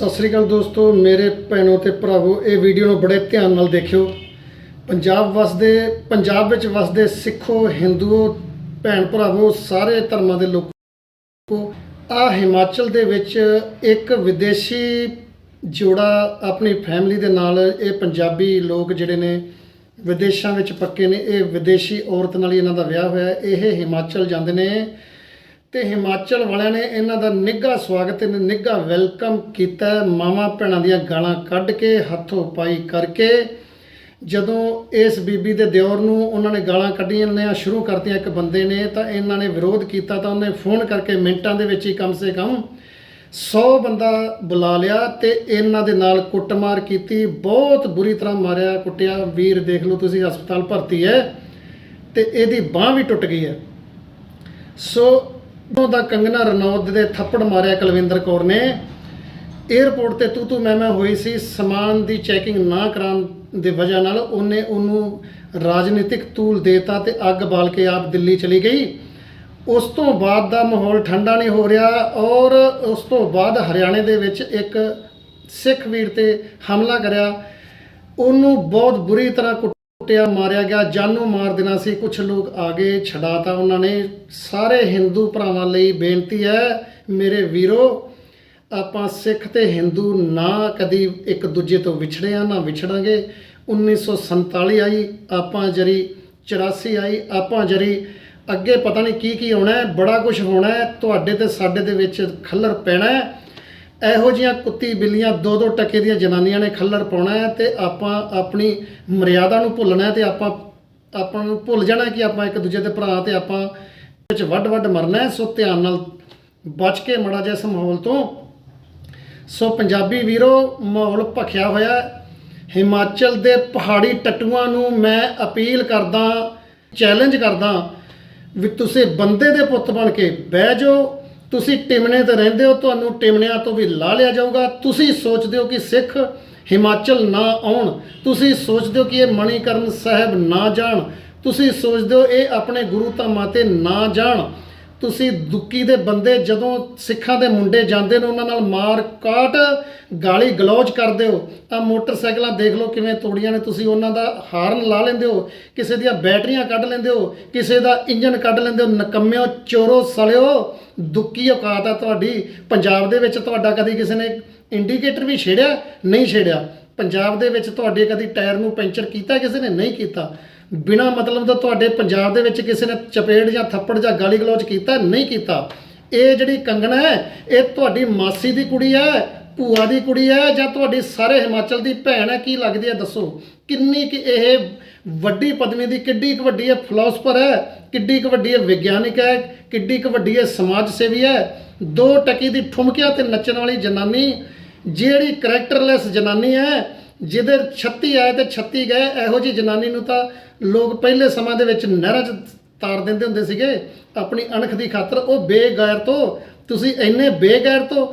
ਸਤਿ ਸ੍ਰੀ ਅਕਾਲ ਦੋਸਤੋ, ਮੇਰੇ ਭੈਣੋ ਤੇ ਭਰਾਵੋ, ਇਹ ਵੀਡੀਓ ਨੂੰ ਬੜੇ ਧਿਆਨ ਨਾਲ ਦੇਖਿਓ। ਪੰਜਾਬ ਵਸਦੇ, ਪੰਜਾਬ ਵਿੱਚ ਵਸਦੇ ਸਿੱਖੋ, ਹਿੰਦੂਓ, ਭੈਣ ਭਰਾਵੋ, ਸਾਰੇ ਧਰਮਾਂ ਦੇ ਲੋਕੋ, ਆ ਹਿਮਾਚਲ ਦੇ ਵਿੱਚ ਇੱਕ ਵਿਦੇਸ਼ੀ ਜੋੜਾ ਆਪਣੀ ਫੈਮਿਲੀ ਦੇ ਨਾਲ ਇਹ ਪੰਜਾਬੀ ਲੋਕ ਜਿਹੜੇ ਨੇ, ਵਿਦੇਸ਼ਾਂ ਵਿੱਚ ਪੱਕੇ ਨੇ, ਇਹ ਵਿਦੇਸ਼ੀ ਔਰਤ ਨਾਲ ਹੀ ਇਹਨਾਂ ਦਾ ਵਿਆਹ ਹੋਇਆ। ਇਹ ਹਿਮਾਚਲ ਜਾਂਦੇ ਨੇ। ਤੇ ਹਿਮਾਚਲ ਵਾਲਿਆਂ ਨੇ ਇਹਨਾਂ ਦਾ ਨਿੱਘਾ ਸਵਾਗਤ ਤੇ ਨਿੱਘਾ ਵੈਲਕਮ ਕੀਤਾ ਹੈ। ਮਾਵਾਂ ਭੈਣਾਂ ਦੀਆਂ ਗਾਲਾਂ ਕੱਢ ਕੇ, ਹੱਥੋਂ ਪਾਈ ਕਰਕੇ ਜਦੋਂ ਇਸ ਬੀਬੀ ਦੇ ਦਿਓਰ ਨੂੰ ਉਹਨਾਂ ਨੇ ਗਾਲਾਂ ਕੱਢੀਆਂ ਨੇ ਸ਼ੁਰੂ ਕਰਤੀਆਂ ਇੱਕ ਬੰਦੇ ਨੇ, ਤਾਂ ਇਹਨਾਂ ਨੇ ਵਿਰੋਧ ਕੀਤਾ, ਤਾਂ ਉਹਨੇ ਫੋਨ ਕਰਕੇ ਮਿੰਟਾਂ ਦੇ ਵਿੱਚ ਹੀ ਕਮ ਸੇ ਕਮ 100 ਬੰਦਾ ਬੁਲਾ ਲਿਆ ਤੇ ਇਹਨਾਂ ਦੇ ਨਾਲ ਕੁੱਟਮਾਰ ਕੀਤੀ। ਬਹੁਤ ਬੁਰੀ ਤਰ੍ਹਾਂ ਮਾਰਿਆ, ਕੁੱਟਿਆ। ਵੀਰ ਦੇਖ ਲਓ ਤੁਸੀਂ, ਹਸਪਤਾਲ ਭਰਤੀ ਹੈ ਤੇ ਇਹਦੀ ਬਾਹ ਵੀ ਟੁੱਟ ਗਈ ਹੈ। ਸੋ ਉਹਦਾ ਕੰਗਨਾ ਰਣੌਤ ਦੇ ਥੱਪੜ ਮਾਰਿਆ ਕੁਲਵਿੰਦਰ ਕੌਰ ਨੇ। 에ਅਰਪੋਰਟ ਤੇ ਤੂ ਤੂ ਮੈਂ ਮੈਂ ਹੋਈ ਸੀ, ਸਮਾਨ ਦੀ ਚੈਕਿੰਗ ਨਾ ਕਰਾਉਣ ਦੀ ਵਜ੍ਹਾ ਨਾਲ ਉਹਨੇ ਉਹਨੂੰ ਰਾਜਨੀਤਿਕ ਤੂਲ ਦੇਤਾ ਤੇ ਅੱਗ ਬਾਲ ਕੇ ਆਪ ਦਿੱਲੀ ਚਲੀ ਗਈ। ਉਸ ਤੋਂ ਬਾਅਦ ਦਾ ਮਾਹੌਲ ਠੰਡਾ ਨਹੀਂ ਹੋ ਰਿਹਾ ਔਰ ਉਸ ਤੋਂ ਬਾਅਦ ਹਰਿਆਣੇ ਦੇ ਵਿੱਚ ਇੱਕ ਸਿੱਖ ਵੀਰ ਤੇ ਹਮਲਾ ਕਰਿਆ। ਉਹਨੂੰ ਬਹੁਤ ਬੁਰੀ ਤਰ੍ਹਾਂ ਕੁੱਟਿਆ, ਮਾਰਿਆ ਗਿਆ, ਜਾਨੋਂ ਮਾਰ ਦੇਣਾ ਸੀ। ਕੁਝ ਲੋਕ ਆ ਗਏ ਛਡਾਤਾ ਉਹਨਾਂ ਨੇ। ਸਾਰੇ ਹਿੰਦੂ ਭਰਾਵਾਂ ਲਈ ਬੇਨਤੀ ਹੈ, ਮੇਰੇ ਵੀਰੋ, ਆਪਾਂ ਸਿੱਖ ਤੇ ਹਿੰਦੂ ਨਾ ਕਦੀ ਇੱਕ ਦੂਜੇ ਤੋਂ ਵਿਛੜੇ ਆ ਨਾ ਵਿਛੜਾਂਗੇ। 1947 ਆਈ, ਆਪਾਂ ਜਰੀ 84 ਆਈ, ਆਪਾਂ ਜਰੀ ਅੱਗੇ ਪਤਾ ਨਹੀਂ ਕੀ ਕੀ ਹੋਣਾ ਹੈ, ਬੜਾ ਕੁਝ ਹੋਣਾ ਹੈ। ਤੁਹਾਡੇ ਤੇ ਸਾਡੇ ਦੇ ਵਿੱਚ ਖੱਲਰ ਪੈਣਾ ਹੈ। ਇਹੋ ਜੀਆਂ ਕੁੱਤੀ ਬਿੱਲੀਆਂ ਦੋ ਦੋ ਟਕੇ ਦੀਆਂ ਜਨਾਨੀਆਂ ਨੇ ਖੱਲੜ ਪਾਉਣਾ ਹੈ ਤੇ ਆਪਾਂ ਆਪਣੀ ਮਰਿਆਦਾ ਨੂੰ ਭੁੱਲਣਾ ਹੈ ਤੇ ਆਪਾਂ ਆਪਾਂ ਨੂੰ ਭੁੱਲ ਜਾਣਾ ਕਿ ਆਪਾਂ ਇੱਕ ਦੂਜੇ ਦੇ ਭਰਾ ਤੇ ਆਪਾਂ ਵਿੱਚ ਵੱਡ ਵੱਡ ਮਰਨਾ ਹੈ। ਸੋ ਧਿਆਨ ਨਾਲ ਬਚ ਕੇ ਮੜਾ ਜਿਹਾ ਇਸ ਮਾਹੌਲ ਤੋਂ। ਸੋ ਪੰਜਾਬੀ ਵੀਰੋ, ਮਾਹੌਲ ਭਖਿਆ ਹੋਇਆ ਹਿਮਾਚਲ ਦੇ ਪਹਾੜੀ ਟੱਟੂਆਂ ਨੂੰ ਮੈਂ ਅਪੀਲ ਕਰਦਾ, ਚੈਲੰਜ ਕਰਦਾ ਵੀ ਤੁਸੀਂ ਬੰਦੇ ਦੇ ਪੁੱਤ ਬਣ ਕੇ ਬਹਿ ਜਾਓ ਤੁਸੀਂ ਟਿਮਣੇ ਤੇ ਰਹਿੰਦੇ ਹੋ, ਤੁਹਾਨੂੰ ਟਿਮਣਿਆਂ ਤੋਂ ਵੀ ਲਾ ਲਿਆ ਜਾਊਗਾ। ਤੁਸੀਂ ਸੋਚਦੇ ਹੋ ਕਿ ਸਿੱਖ ਹਿਮਾਚਲ ਨਾ ਆਉਣ। ਤੁਸੀਂ ਸੋਚਦੇ ਹੋ ਕਿ ਇਹ ਮਣੀਕਰਨ ਸਾਹਿਬ ਨਾ ਜਾਣ। ਤੁਸੀਂ ਸੋਚਦੇ ਹੋ ਇਹ ਆਪਣੇ ਗੁਰੂ ਧਾਮਾਂ ਤੇ ਨਾ ਜਾਣ। ਤੁਸੀਂ ਦੁੱਕੀ ਦੇ ਬੰਦੇ ਜਦੋਂ ਸਿੱਖਾਂ ਦੇ ਮੁੰਡੇ ਜਾਂਦੇ ਨੇ ਉਹਨਾਂ ਨਾਲ ਮਾਰ ਕਾਟ, ਗਾਲੀ ਗਲੌਜ ਕਰਦੇ ਹੋ, ਤਾਂ ਮੋਟਰਸਾਈਕਲਾਂ ਦੇਖ ਲਓ ਕਿਵੇਂ ਤੋੜੀਆਂ ਨੇ, ਤੁਸੀਂ ਉਹਨਾਂ ਦਾ ਹਾਰਨ ਲਾ ਲੈਂਦੇ ਹੋ, ਕਿਸੇ ਦੀਆਂ ਬੈਟਰੀਆਂ ਕੱਢ ਲੈਂਦੇ ਹੋ, ਕਿਸੇ ਦਾ ਇੰਜਨ ਕੱਢ ਲੈਂਦੇ ਹੋ, ਨਕੰਮਿਓ ਚੋਰੋ ਸਲਿਓ, ਦੁੱਕੀ ਔਕਾਤ ਆ ਤੁਹਾਡੀ, ਪੰਜਾਬ ਦੇ ਵਿੱਚ ਤੁਹਾਡਾ ਕਦੀ ਕਿਸੇ ਨੇ ਇੰਡੀਕੇਟਰ ਵੀ ਛੇੜਿਆ? ਨਹੀਂ ਛੇੜਿਆ। ਪੰਜਾਬ ਦੇ ਵਿੱਚ ਤੁਹਾਡੇ ਕਦੀ ਟਾਇਰ ਨੂੰ ਪੈਂਚਰ ਕੀਤਾ, ਕਿਸੇ ਨੇ? ਨਹੀਂ ਕੀਤਾ। ਬਿਨਾ ਮਤਲਬ ਦਾ ਤੁਹਾਡੇ ਪੰਜਾਬ ਦੇ ਵਿੱਚ ਕਿਸੇ ਨੇ ਚਪੇੜ ਜਾਂ ਥੱਪੜ ਜਾਂ ਗਾਲੀ ਗਲੋਚ ਕੀਤਾ, ਨਹੀਂ ਕੀਤਾ। ਇਹ ਜਿਹੜੀ ਕੰਗਣਾ ਹੈ, ਇਹ ਤੁਹਾਡੀ ਮਾਸੀ ਦੀ ਕੁੜੀ ਹੈ, ਭੂਆ ਦੀ ਕੁੜੀ ਹੈ ਜਾਂ ਤੁਹਾਡੀ ਸਾਰੇ ਹਿਮਾਚਲ ਦੀ ਭੈਣ ਹੈ, ਕੀ ਲੱਗਦੀ ਹੈ ਦੱਸੋ? ਕਿੰਨੀ ਕਿ ਇਹ ਵੱਡੀ ਪਦਵੀ ਦੀ ਕਿੱਡੀ ਕੁ ਵੱਡੀ ਹੈ ਫਿਲਾਸਫਰ ਹੈ, ਕਿੱਡੀ ਕੁ ਵੱਡੀ ਹੈ ਵਿਗਿਆਨਿਕ ਹੈ, ਕਿੱਡੀ ਕੁ ਵੱਡੀ ਹੈ ਸਮਾਜ ਸੇਵੀ ਹੈ? ਦੋ ਟਕੀ ਦੀ ਠੁਮਕਿਆਂ ਤੇ ਨੱਚਣ ਵਾਲੀ ਜਨਾਨੀ, ਜਿਹੜੀ ਕਰੈਕਟਰਲੈਸ ਜਨਾਨੀ ਹੈ ਜਿਹਦੇ 36 ਆਏ ਤੇ 36 ਗਏ, ਇਹੋ ਜੀ ਜਨਾਨੀ ਨੂੰ ਤਾਂ ਲੋਕ ਪਹਿਲੇ ਸਮਾਂ ਦੇ ਵਿੱਚ ਨਹਿਰਾਂ 'ਚ ਤਾਰ ਦਿੰਦੇ ਹੁੰਦੇ ਸੀਗੇ। ਆਪਣੀ ਅਣਖ ਦੀ ਖਾਤਰ ਉਹ ਬੇਗੈਰ ਤੋਂ, ਤੁਸੀਂ ਇੰਨੇ ਬੇਗੈਰ ਤੋਂ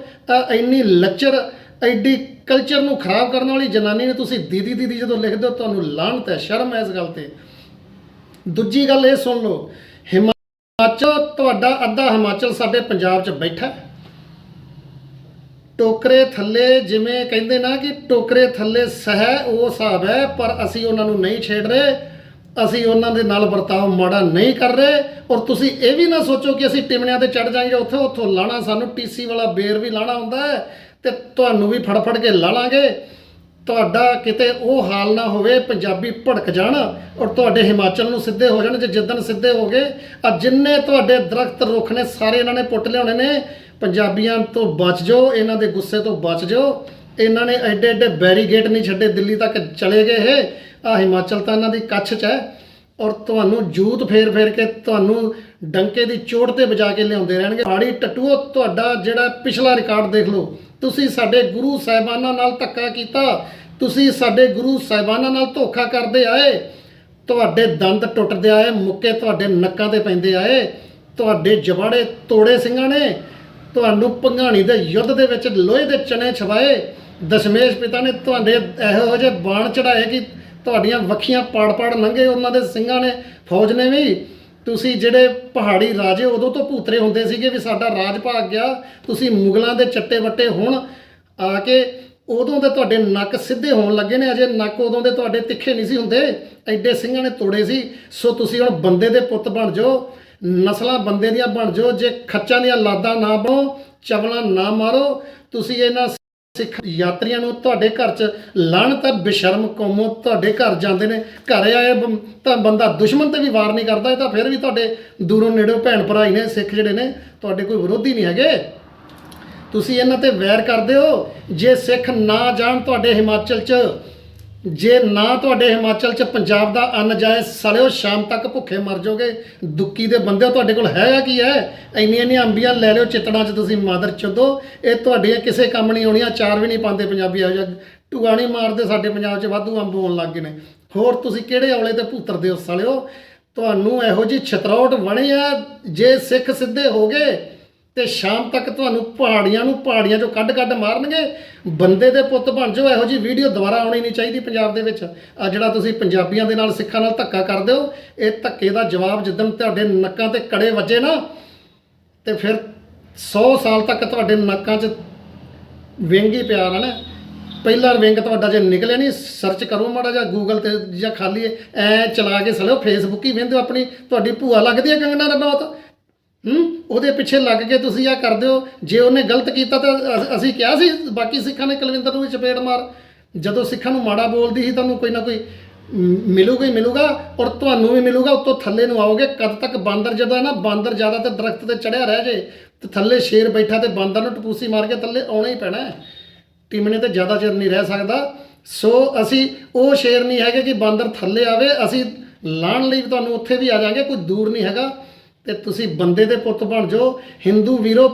ਇੰਨੀ ਲੱਚਰ, ਐਡੀ ਕਲਚਰ ਨੂੰ ਖਰਾਬ ਕਰਨ ਵਾਲੀ ਜਨਾਨੀ ਨੇ ਤੁਸੀਂ ਦੀਦੀ ਦੀਦੀ ਜਦੋਂ ਲਿਖਦੇ ਹੋ, ਤੁਹਾਨੂੰ ਲਾਹਨਤ ਹੈ, ਸ਼ਰਮ ਹੈ ਇਸ ਗੱਲ ਤੇ। ਦੂਜੀ ਗੱਲ ਇਹ ਸੁਣ ਲਓ ਹਿਮਾਚਲ ਤੁਹਾਡਾ ਅੱਧਾ ਹਿਮਾਚਲ ਸਾਡੇ ਪੰਜਾਬ 'ਚ ਬੈਠਾ ਟੋਕਰੇ ਥੱਲੇ ਜਿਵੇਂ ਕਹਿੰਦੇ ਨਾ ਕਿ ਟੋਕਰੇ ਥੱਲੇ ਸਹਿ ਉਹ ਹਿਸਾਬ ਹੈ, ਪਰ ਅਸੀਂ ਉਹਨਾਂ ਨੂੰ ਨਹੀਂ ਛੇੜ ਰਹੇ, ਅਸੀਂ ਉਹਨਾਂ ਦੇ ਨਾਲ ਵਰਤਾਓ ਮਾੜਾ ਨਹੀਂ ਕਰ ਰਹੇ। ਔਰ ਤੁਸੀਂ ਇਹ ਵੀ ਨਾ ਸੋਚੋ ਕਿ ਅਸੀਂ ਟਿਮਣਿਆਂ ਤੇ ਚੜ ਜਾਾਂਗੇ ਉੱਥੇ ਉੱਥੋਂ ਲਾਣਾ ਸਾਨੂੰ ਟੀਸੀ ਵਾਲਾ ਬੇਰ ਵੀ ਲਾਣਾ ਹੁੰਦਾ ਹੈ ਤੇ ਤੁਹਾਨੂੰ ਵੀ ਫੜ ਫੜ ਕੇ ਲਾ ਲਾਂਗੇ ਤੁਹਾਡਾ ਕਿਤੇ ਉਹ ਹਾਲ ਨਾ ਹੋਵੇ, ਪੰਜਾਬੀ ਭੜਕ ਜਾਣ ਔਰ ਤੁਹਾਡੇ ਹਿਮਾਚਲ ਨੂੰ ਸਿੱਧੇ ਹੋ ਜਾਣ, ਜੇ ਜਿੱਦਣ ਸਿੱਧੇ ਹੋ ਗਏ, ਆ ਜਿੰਨੇ ਤੁਹਾਡੇ ਦਰਖਤ ਰੁੱਖ ਨੇ, ਸਾਰੇ ਇਹਨਾਂ ਨੇ ਪੁੱਟ ਲਿਆਉਣੇ ਨੇ, ਪੰਜਾਬੀਆਂ ਤੋਂ ਬਚ ਜਾਓ, ਇਹਨਾਂ ਦੇ ਗੁੱਸੇ ਤੋਂ ਬਚ ਜਾਓ। ਇਹਨਾਂ ਨੇ ਐਡੇ ਐਡੇ ਬੈਰੀਗੇਟ ਨਹੀਂ ਛੱਡੇ, ਦਿੱਲੀ ਤੱਕ ਚਲੇ ਗਏ ਇਹ। ਆ ਹਿਮਾਚਲ ਤਾਂ ਇਹਨਾਂ ਦੀ ਕੱਛ 'ਚ ਹੈ। ਔਰ ਤੁਹਾਨੂੰ ਜੂਤ ਫੇਰ ਫੇਰ ਕੇ ਤੁਹਾਨੂੰ ਡੰਕੇ ਦੀ ਚੋਟ ਤੇ ਵਜਾ ਕੇ ਲਿਆਉਂਦੇ ਰਹਿਣਗੇ। ਆੜੀ ਟਟੂਓ, ਤੁਹਾਡਾ ਜਿਹੜਾ ਪਿਛਲਾ ਰਿਕਾਰਡ ਦੇਖ ਲਓ। ਤੁਸੀਂ ਸਾਡੇ ਗੁਰੂ ਸਾਹਿਬਾਨਾਂ ਨਾਲ ਧੱਕਾ ਕੀਤਾ ਤੁਸੀਂ ਸਾਡੇ ਗੁਰੂ ਸਾਹਿਬਾਨਾਂ ਨਾਲ ਧੋਖਾ ਕਰਦੇ ਆਏ, ਤੁਹਾਡੇ ਦੰਦ ਟੁੱਟਦੇ ਆਏ, ਮੁੱਕੇ ਤੁਹਾਡੇ ਨੱਕਾਂ ਤੇ ਪੈਂਦੇ ਆਏ, ਤੁਹਾਡੇ ਜਵਾੜੇ ਤੋੜੇ ਸਿੰਘਾਂ ਨੇ, ਤੁਹਾਨੂੰ ਪੰਘਾਣੀ ਦੇ ਯੁੱਧ ਦੇ ਵਿੱਚ ਲੋਹੇ ਦੇ ਚਨੇ ਛਵਾਏ ਦਸ਼ਮੇਸ਼ ਪਿਤਾ ਨੇ ਤੁਹਾਡੇ ਇਹੋ ਜਿਹੇ ਬਾਣ ਚੜਾਏ ਕਿ ਤੁਹਾਡੀਆਂ ਵੱਖੀਆਂ ਪਾੜ-ਪਾੜ ਲੰਘੇ ਉਹਨਾਂ ਦੇ ਸਿੰਘਾਂ ਨੇ, ਫੌਜ ਨੇ ਵੀ। ਤੁਸੀਂ ਜਿਹੜੇ ਪਹਾੜੀ ਰਾਜੇ ਉਦੋਂ ਤੋਂ ਭੂਤਰੇ ਹੁੰਦੇ ਸੀਗੇ ਵੀ ਸਾਡਾ ਰਾਜ ਭਾਗ ਗਿਆ, ਤੁਸੀਂ ਮੁਗਲਾਂ ਦੇ ਚੱਟੇ ਵੱਟੇ ਹੁਣ ਆ ਕੇ ਉਦੋਂ ਦੇ ਤੁਹਾਡੇ ਨੱਕ ਸਿੱਧੇ ਹੋਣ ਲੱਗੇ ਨੇ, ਅਜੇ ਨੱਕ ਉਦੋਂ ਦੇ ਤੁਹਾਡੇ ਤਿੱਖੇ ਨਹੀਂ ਸੀ ਹੁੰਦੇ, ਐਡੇ ਸਿੰਘਾਂ ਨੇ ਤੋੜੇ ਸੀ। ਸੋ ਤੁਸੀਂ ਹੁਣ ਬੰਦੇ ਦੇ ਪੁੱਤ ਬਣ ਜਾਓ, ਨਸਲਾਂ ਬੰਦੇ ਦੀਆਂ ਬਣ ਜਾਓ, ਜੇ ਖੱਚਾਂ ਦੀਆਂ ਲਾਦਾਂ ਨਾ ਬਣੋ, ਚਵਲਾਂ ਨਾ ਮਾਰੋ, ਤੁਸੀਂ ਇਹਨਾਂ ਸਿੱਖ ਯਾਤਰੀਆਂ ਨੂੰ ਤੁਹਾਡੇ ਘਰ 'ਚ ਲਾਣ ਤਾਂ ਬੇਸ਼ਰਮ ਕੌਮੋਂ ਤੁਹਾਡੇ ਘਰ ਜਾਂਦੇ ਨੇ, ਘਰ ਆਏ ਬੰ- ਤਾਂ ਬੰਦਾ ਦੁਸ਼ਮਣ ਤੇ ਵੀ ਵਾਰ ਨਹੀਂ ਕਰਦਾ, ਇਹ ਤਾਂ ਫਿਰ ਵੀ ਤੁਹਾਡੇ ਦੂਰੋਂ ਨੇੜੋਂ ਭੈਣ ਭਰਾ ਹੀ ਨੇ ਸਿੱਖ ਜਿਹੜੇ ਨੇ, ਤੁਹਾਡੇ ਕੋਈ ਵਿਰੋਧੀ ਨਹੀਂ ਹੈਗੇ। ਤੁਸੀਂ ਇਹਨਾਂ ਤੇ ਵੈਰ ਕਰਦੇ ਹੋ। ਜੇ ਸਿੱਖ ਨਾ ਜਾਣ ਤੁਹਾਡੇ ਹਿਮਾਚਲ 'ਚ, ਜੇ ਨਾ ਤੁਹਾਡੇ ਹਿਮਾਚਲ 'ਚ ਪੰਜਾਬ ਦਾ ਅੰਨ ਜਾਏ, ਸਲਿਓ ਸ਼ਾਮ ਤੱਕ ਭੁੱਖੇ ਮਰ ਜਾਓਗੇ। ਦੁੱਕੀ ਦੇ ਬੰਦੇ ਤੁਹਾਡੇ ਕੋਲ ਹੈਗਾ ਕੀ ਹੈ? ਇੰਨੀਆਂ ਇੰਨੀਆਂ ਅੰਬੀਆਂ ਲੈ ਲਿਓ, ਚਿੱਤੜਾਂ 'ਚ ਤੁਸੀਂ ਮਾਦਰ ਚੁੱਦੋ। ਇਹ ਤੁਹਾਡੀਆਂ ਕਿਸੇ ਕੰਮ ਨਹੀਂ ਆਉਣੀਆਂ ਚਾਰ ਵੀ ਨਹੀਂ ਪਾਉਂਦੇ ਪੰਜਾਬੀ ਇਹੋ ਜਿਹਾ। ਟੂਆ ਨਹੀਂ ਮਾਰਦੇ ਸਾਡੇ ਪੰਜਾਬ 'ਚ, ਵਾਧੂ ਅੰਬ ਹੋਣ ਲੱਗ ਗਏ ਨੇ। ਹੋਰ ਤੁਸੀਂ ਕਿਹੜੇ ਔਲੇ ਤੇ ਭੂਤਰਦੇ ਹੋ, ਸਲਿਓ? ਤੁਹਾਨੂੰ ਇਹੋ ਜੀ ਛਤਰੌਟ ਬਣੀ ਆ ਜੇ ਸਿੱਖ ਸਿੱਧੇ ਹੋ ਗਏ ਤੇ ਸ਼ਾਮ ਤੱਕ ਤੁਹਾਨੂੰ ਪਹਾੜੀਆਂ ਨੂੰ ਪਹਾੜੀਆਂ ਚੋਂ ਕੱਢ ਕੱਢ ਮਾਰਨਗੇ। ਬੰਦੇ ਦੇ ਪੁੱਤ ਬਣ ਜਾਓ, ਇਹੋ ਜੀ ਵੀਡੀਓ ਦੁਬਾਰਾ ਆਉਣੀ ਨਹੀਂ ਚਾਹੀਦੀ ਪੰਜਾਬ ਦੇ ਵਿੱਚ। ਆ ਜਿਹੜਾ ਤੁਸੀਂ ਪੰਜਾਬੀਆਂ ਦੇ ਨਾਲ ਸਿੱਖਾਂ ਨਾਲ ਧੱਕਾ ਕਰਦੇ ਹੋ, ਇਹ ਧੱਕੇ ਦਾ ਜਵਾਬ ਜਿੱਦਣ ਤੁਹਾਡੇ ਨੱਕਾਂ ਤੇ ਕੜੇ ਵੱਜੇ ਨਾ, ਤੇ ਫਿਰ 100 ਸਾਲ ਤੱਕ ਤੁਹਾਡੇ ਨੱਕਾਂ 'ਚ ਵਿੰਗ ਹੀ ਪਿਆ ਰਹਿਣਾ। ਪਹਿਲਾ ਵਿੰਗ ਤੁਹਾਡਾ ਜੇ ਨਿਕਲਿਆ ਨਹੀਂ ਸਰਚ ਕਰੋ ਮਾੜਾ ਜਿਹਾ ਗੂਗਲ ਤੇ ਜਾਂ ਖਾਲੀ ਐ ਚਲਾ ਕੇ ਸਲਿਓ ਫੇਸਬੁੱਕ ਹੀ ਵੇਂਦੇ ਆਪਣੀ, ਤੁਹਾਡੀ ਭੂਆ ਲੱਗਦੀ ਹੈ ਕੰਗਨਾ ਰਣੌਤ। ਹੂੰ? ਉਹਦੇ ਪਿੱਛੇ ਲੱਗ ਕੇ ਤੁਸੀਂ ਆ ਕਰਦੇ ਹੋ। ਜੇ ਉਹਨੇ ਗਲਤ ਕੀਤਾ ਤਾਂ ਅਸ- ਅਸੀਂ ਕਿਹਾ ਸੀ, ਬਾਕੀ ਸਿੱਖਾਂ ਨੇ ਕੁਲਵਿੰਦਰ ਨੂੰ ਵੀ ਚਪੇੜ ਮਾਰ। ਜਦੋਂ ਸਿੱਖਾਂ ਨੂੰ ਮਾੜਾ ਬੋਲਦੀ ਸੀ, ਤੁਹਾਨੂੰ ਕੋਈ ਨਾ ਕੋਈ ਮ- ਮਿਲੂਗਾ ਹੀ ਮਿਲੂਗਾ ਔਰ ਤੁਹਾਨੂੰ ਵੀ ਮਿਲੂਗਾ, ਉੱਤੋਂ ਥੱਲੇ ਨੂੰ ਆਓਗੇ। ਕਦ ਤੱਕ ਬਾਂਦਰ ਜਦੋਂ ਨਾ, ਬਾਂਦਰ ਜ਼ਿਆਦਾ ਤੇ ਦਰਖਤ ਤੇ ਚੜਿਆ ਰਹਿ ਜੇ, ਤੇ ਥੱਲੇ ਸ਼ੇਰ ਬੈਠਾ ਤੇ ਬਾਂਦਰ ਨੂੰ ਟਪੂਸੀ ਮਾਰ ਕੇ ਥੱਲੇ ਆਉਣਾ ਹੀ ਪੈਣਾ ਹੈ। ਟਿਮਣੇ ਤੇ ਜ਼ਿਆਦਾ ਚਿਰ ਨਹੀਂ ਰਹਿ ਸਕਦਾ। ਸੋ ਅਸੀਂ ਉਹ ਸ਼ੇਰ ਨਹੀਂ ਹੈਗੇ ਕਿ ਬਾਂਦਰ ਥੱਲੇ ਆਵੇ। ਅਸੀਂ ਲਾਣ ਲਈ ਤੁਹਾਨੂੰ ਉੱਥੇ ਵੀ ਆ ਜਾਾਂਗੇ, ਕੋਈ ਦੂਰ ਨਹੀਂ ਹੈਗਾ। ਤੇ ਤੁਸੀਂ ਬੰਦੇ ਦੇ ਪੁੱਤ ਬਣ ਜਾਓ, ਹਿੰਦੂ ਵੀਰੋ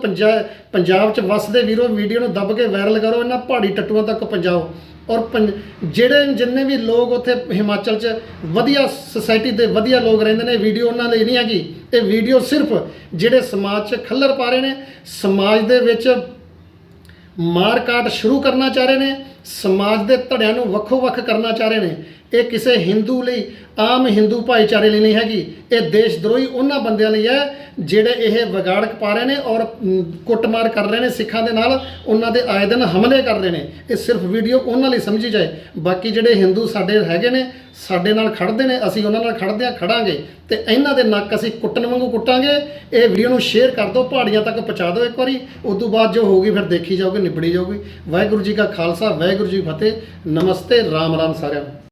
ਪੰਜਾਬ ਚ ਵਸਦੇ ਵੀਰੋ, ਵੀਡੀਓ ਨੂੰ ਦੱਬ ਕੇ ਵਾਇਰਲ ਕਰੋ, ਇਹਨਾਂ ਪਹਾੜੀ ਟੱਟੂਆਂ ਤੱਕ ਪਹੁੰਚਾਓ। ਔਰ ਪੰਜ- ਜਿਹੜੇ ਜਿੰਨੇ ਵੀ ਲੋਕ ਉੱਥੇ ਹਿਮਾਚਲ ਚ ਵਧੀਆ ਸੁਸਾਇਟੀ ਦੇ ਵਧੀਆ ਲੋਕ ਰਹਿੰਦੇ ਨੇ, ਵੀਡੀਓ ਉਹਨਾਂ ਲਈ ਨਹੀਂ ਹੈਗੀ। ਇਹ ਵੀਡੀਓ ਸਿਰਫ ਜਿਹੜੇ ਸਮਾਜ 'ਚ ਖੱਲਰ ਪਾ ਰਹੇ ਨੇ, ਸਮਾਜ ਦੇ ਵਿੱਚ ਮਾਰ ਕਾਟ ਸ਼ੁਰੂ ਕਰਨਾ ਚਾਹ ਰਹੇ ਨੇ ਸਮਾਜ ਦੇ ਧੜਿਆਂ ਨੂੰ ਵੱਖੋ ਵੱਖ ਕਰਨਾ ਚਾਹ ਰਹੇ ਨੇ। ਇਹ ਕਿਸੇ ਹਿੰਦੂ ਲਈ, ਆਮ ਹਿੰਦੂ ਭਾਈਚਾਰੇ ਲਈ ਨਹੀਂ ਹੈਗੀ। ਇਹ ਦੇਸ਼ ਦਰੋਹੀ ਉਹਨਾਂ ਬੰਦਿਆਂ ਲਈ ਹੈ ਜਿਹੜੇ ਇਹ ਵਿਗਾੜਕ ਪਾ ਰਹੇ ਨੇ ਔਰ ਕੁੱਟਮਾਰ ਕਰ ਰਹੇ ਨੇ ਸਿੱਖਾਂ ਦੇ ਨਾਲ। ਉਹਨਾਂ ਦੇ ਆਏ ਦਿਨ ਹਮਲੇ ਕਰ ਰਹੇ ਨੇ। ਇਹ ਸਿਰਫ ਵੀਡੀਓ ਉਹਨਾਂ ਲਈ ਸਮਝੀ ਜਾਏ। ਬਾਕੀ ਜਿਹੜੇ ਹਿੰਦੂ ਸਾਡੇ ਹੈਗੇ ਨੇ, ਸਾਡੇ ਨਾਲ ਖੜਦੇ ਨੇ, ਅਸੀਂ ਉਹਨਾਂ ਨਾਲ ਖੜਦੇ ਆ ਖੜਾਂਗੇ ਤੇ ਇਹਨਾਂ ਦੇ ਨੱਕ ਅਸੀਂ ਕੁੱਟਣ ਵਾਂਗੂ ਕੁੱਟਾਂਗੇ। ਇਹ ਵੀਡੀਓ ਨੂੰ ਸ਼ੇਅਰ ਕਰ ਦਿਓ, ਪਹਾੜੀਆਂ ਤੱਕ ਪਹੁੰਚਾ ਦਿਓ ਇੱਕ ਵਾਰੀ। ਉਸ ਤੋਂ ਬਾਅਦ ਜੋ ਹੋਊਗੀ ਫਿਰ ਦੇਖੀ ਜਾਊਗੀ, ਨਿਬੜੀ ਜਾਊਗੀ। ਵਾਹਿਗੁਰੂ ਜੀ ਕਾ ਖਾਲਸਾ, ਵਾਹਿ ਵਾਹਿਗੁਰੂ ਜੀ ਫਤਿਹ। ਨਮਸਤੇ ਰਾਮ ਰਾਮ ਸਾਰਿਆਂ ਨੂੰ।